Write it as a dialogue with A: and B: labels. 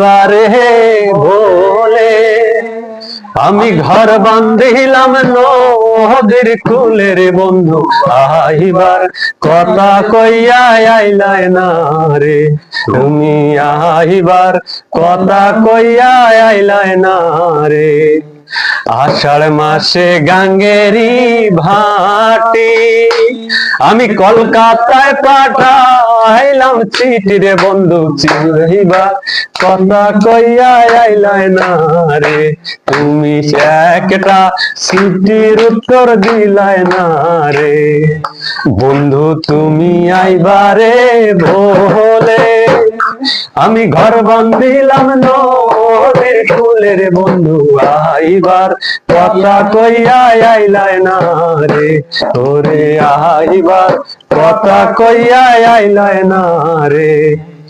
A: আইবারে বলে, আমি ঘর বান্ধিলাম নদীর কুলের বন্ধু আইবার কথা কইয়া আইলাই না রে, তুমি আইবার কথা কইয়া আইলাই না রে, আষাঢ় মাসে গাঙ্গেরি ভাটি, আমি কলকাতায় পাঠাইলাম চিঠি রে বন্ধু চিরহিবা, কথা কইয়া আইলাই না রে। তুমি একটা চিঠির উত্তর দিলাই না রে। বন্ধু তুমি আইবারে ভোলে। আমি ঘর বন্ধিলাম নদীর ফুলের বন্ধু, আইবার কথা কইয়া আইলাই না রে। ওরে আইবার কথা কইয়া আইলাই না রে।